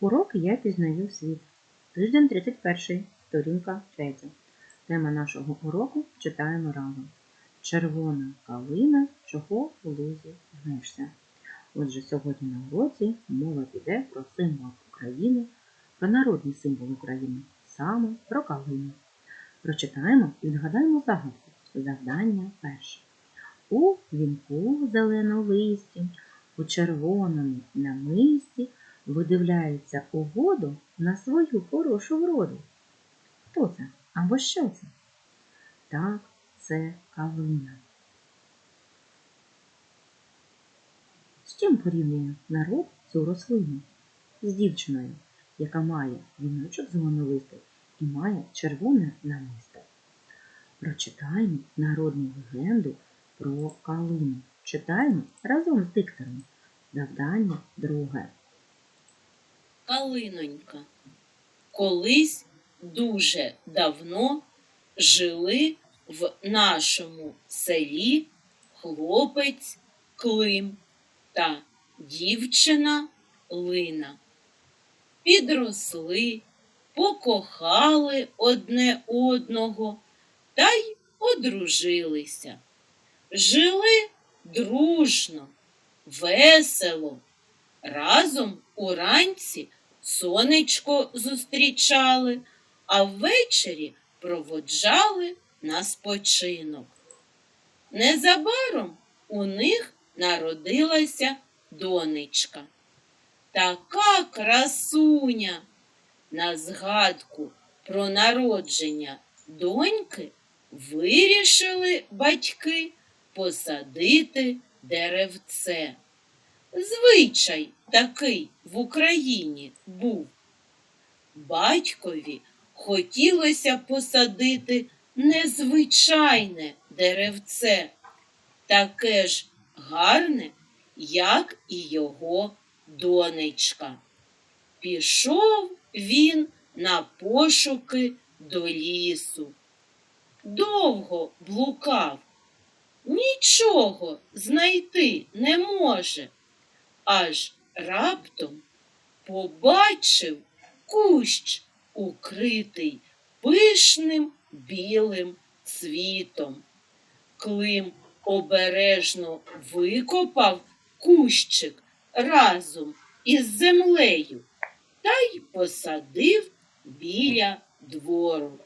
Урок я пізнаю світ. Тиждень 31, сторінка 3. Тема нашого уроку читаємо разом. Червона калина, чого у лузі гнешся. Отже, сьогодні на уроці мова піде про символ України, про народний символ України, саме про калину. Прочитаємо і відгадаємо загадку. Завдання перше. У вінку зеленолисті, у червоному намисті видивляється у воду на свою хорошу вроду. Хто це? Або що це? Так, це калина. З чим порівнює народ цю рослину? З дівчиною, яка має віночок зеленолистий і має червоне намисто. Прочитаємо народну легенду про калину. Читаємо разом з диктором. Завдання друге. Калинонька. Колись дуже давно жили в нашому селі хлопець Клим та дівчина Лина. Підросли, покохали одне одного та й одружилися. Жили дружно, весело. Разом уранці сонечко зустрічали, а ввечері проводжали на спочинок. Незабаром у них народилася донечка. Така красуня. На згадку про народження доньки вирішили батьки посадити деревце. Звичай такий в Україні був. Батькові хотілося посадити незвичайне деревце, таке ж гарне, як і його донечка. Пішов він на пошуки до лісу. Довго блукав, нічого знайти не може аж раптом побачив кущ, укритий пишним білим цвітом. Клим обережно викопав кущик разом із землею та й посадив біля двору.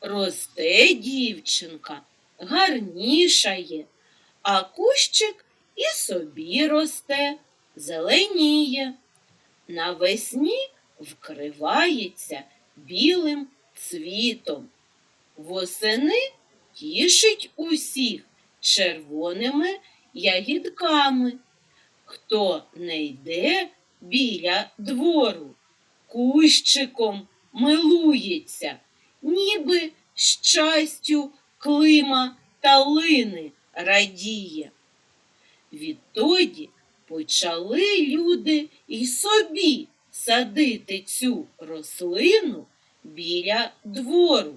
Росте дівчинка, гарнішає, а кущик і собі росте, зеленіє. Навесні вкривається білим цвітом. Восени тішить усіх червоними ягідками. Хто не йде біля двору, кущиком милується, ніби щастю клима та лини радіє. Відтоді почали люди й собі садити цю рослину біля двору,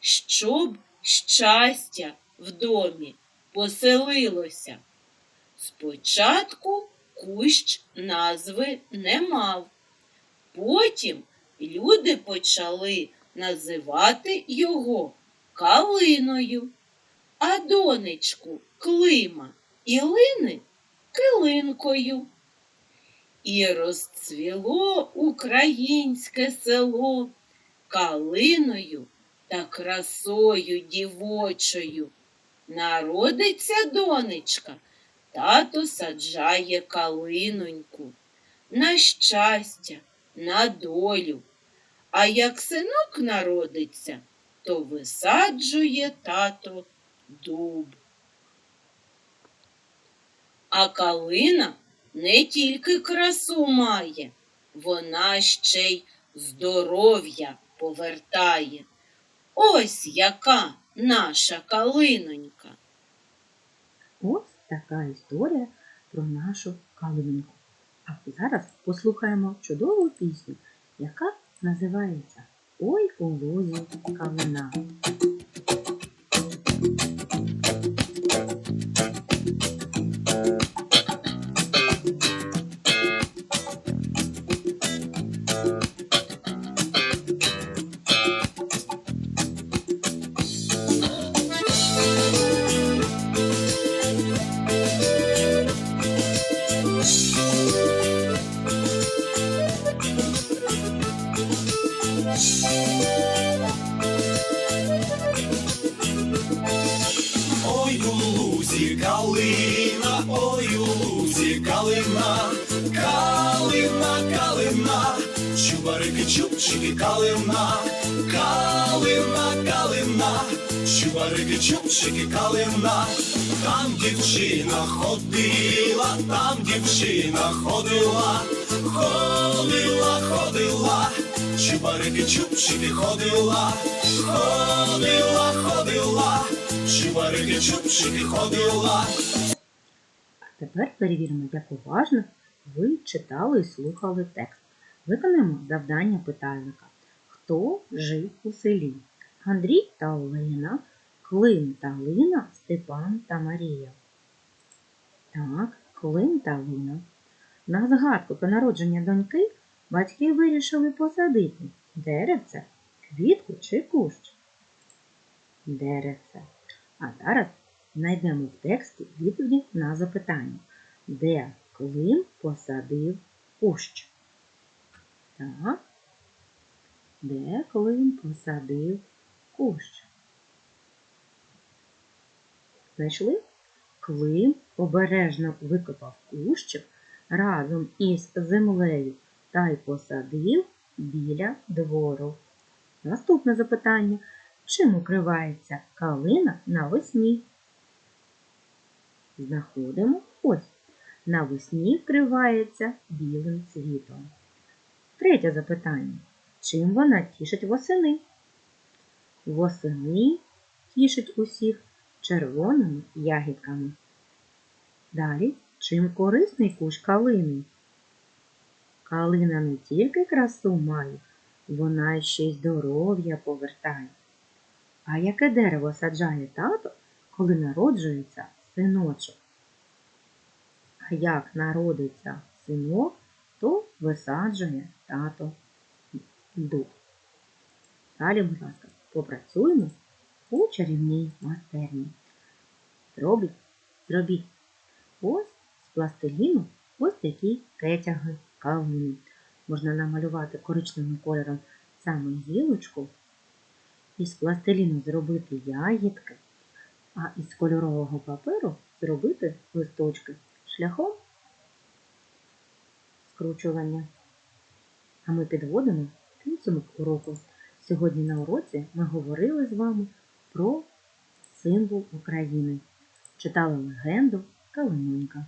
щоб щастя в домі поселилося. Спочатку кущ назви не мав, потім люди почали називати його калиною, а донечку Клима і лини килинкою. І розцвіло українське село калиною та красою дівочою. Народиться донечка, тато саджає калиноньку на щастя, на долю. А як синок народиться, то висаджує тато дуб. А калина не тільки красу має, вона ще й здоров'я повертає. Ось яка наша калинонька. Ось така історія про нашу калинку. А зараз послухаємо чудову пісню, яка називається Ой у лозі калина. Ой у лузі калина, калина, калина, чубарики, чубчики, калина, калина, калина, чубарики, чубчики, калина, там дівчина ходила, там дівчина ходила, ходила, ходила, чубарики, чубчики, ходила, ходила, ходила, чубарики, чубчики, ходила. А тепер перевіримо, як уважно ви читали і слухали текст. Виконаємо завдання питальника. Хто жив у селі? Андрій та Олена, Клим та Лина, Степан та Марія. Так, Клим та Лина. На згадку про народження доньки батьки вирішили посадити деревце, квітку чи кущ. Деревце. А зараз знайдемо в тексті відповіді на запитання, де Клим посадив кущ. Так. Де Клим посадив кущ? Знайшли? Клим обережно викопав кущик разом із землею та й посадив біля двору. Наступне запитання. Чим укривається калина навесні? Знаходимо ось. Навесні вкривається білим цвітом. Третє запитання. Чим вона тішить восени? Восени тішить усіх червоними ягідками. Далі, чим корисний кущ калини? Калина не тільки красу має, вона ще й здоров'я повертає. А яке дерево саджає тато, коли народжується синочок? А як народиться синок, то висаджує тато дуб. Далі, будь ласка, попрацюємо у чарівній майстерні. Зробіть, зробіть ось з пластиліну ось такі кетяги. Можна намалювати коричневим кольором саме гілочку, із пластиліну зробити ягідки, а із кольорового паперу зробити листочки шляхом скручування. А ми підводимо підсумок уроку. Сьогодні на уроці ми говорили з вами про символ України. Читали легенду Калинонька.